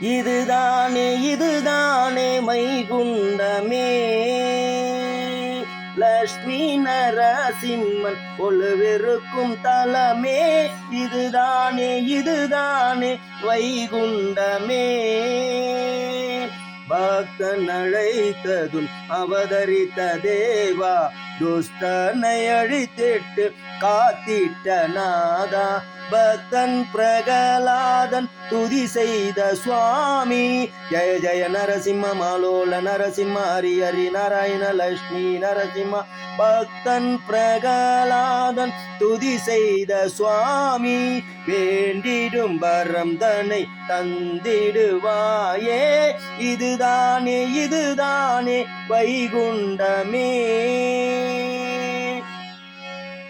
இதுதானே இதுதானே மைகுண்டமே. லக்ஷ்மி நரசிம்மன் ஒழுவிருக்கும் தலமே. இதுதானே இதுதானே வைகுண்டமே பக்தன் அழைத்ததும் அவதரித்த தேவா துஷ்டனை அழித்திட்டு காத்திட்ட நாதா பக்தன் பிரகலாதன் துதி செய்த சுவாமி. ஜெய ஜெய நரசிம்ம மாலோல நரசிம்ம ஹரி ஹரி நாராயண லட்சுமி நரசிம்ம பக்தன் பிரகலாதன் துதி செய்த சுவாமி. வேண்டிடும் வரம் தன்னை தந்திடுவாயே இதுதான் இதுதானே இதுதானே வைகுண்டமே.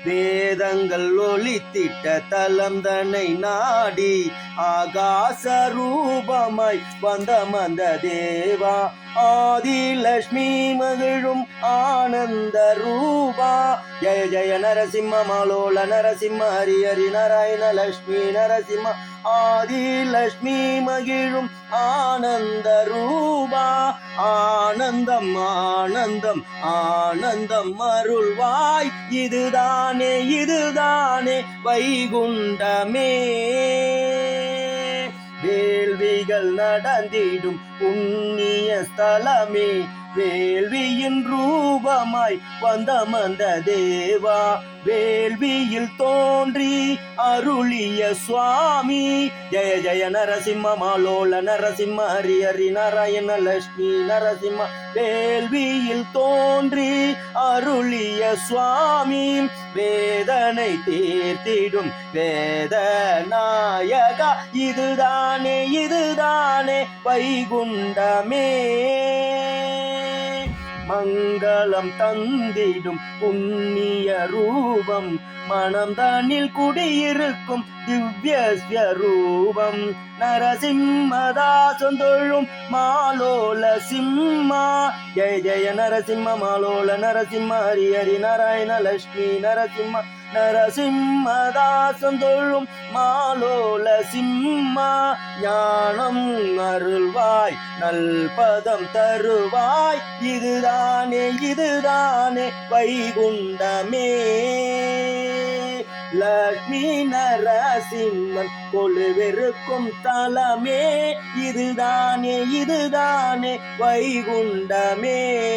வேதங்கள் ஒளித்திட்ட தலம் தன்னை நாடி ஆகாச ரூபமாய் வந்த மந்த தேவா. ஆதி லட்சுமி மகிழும் ஆனந்த ரூபா. ஜய ஜய நரசிம்ம மாலோல நரசிம்ம ஹரி ஹரி நாராயண லட்சுமி நரசிம்ம. ஆதி லட்சுமி மகிழும் ஆனந்த ரூபா ஆனந்தம் ஆனந்தம் ஆனந்தம் அருள்வாய். இதுதானே இதுதானே வைகுண்டமே. வேள்விகள் நடந்திடும் புண்ணிய ஸ்தலமே. வேள்வியின் ரூபமாய் வந்த மந்த தேவா வேள்வியில் தோன்றி அருளிய சுவாமி. ஜெய ஜெய நரசிம்ம மாலோல நரசிம்ம ஹரி ஹரி நாராயண லட்சுமி நரசிம்ம வேள்வியில் தோன்றி அருளிய சுவாமி. வேதனை தீர்த்திடும் வேத நாயகா இதுதானே இதுதானே வைகுண்டமே. மங்களம் தந்திடும் புண்ணிய ரூபம். மனம்தானில் குடியிருக்கும் திவ்ய ஸ்வரூபம். நரசிம்மதாசன் தொழும் மாலோல சிம்மா. ஜெய ஜெய நரசிம்ம மாலோல நரசிம்ம ஹரி ஹரி நாராயண லட்சுமி நரசிம்ம. நரசிம்மதாசம் தொழும் மாலோல சிம்மா ஞானம் அருள்வாய் நல்பதம் தருவாய். இதுதானே இதுதானே வைகுண்டமே. லக்ஷ்மி நரசிம்மன் கொழுவெருக்கும் தலமே. இதுதானே இதுதானே வைகுண்டமே.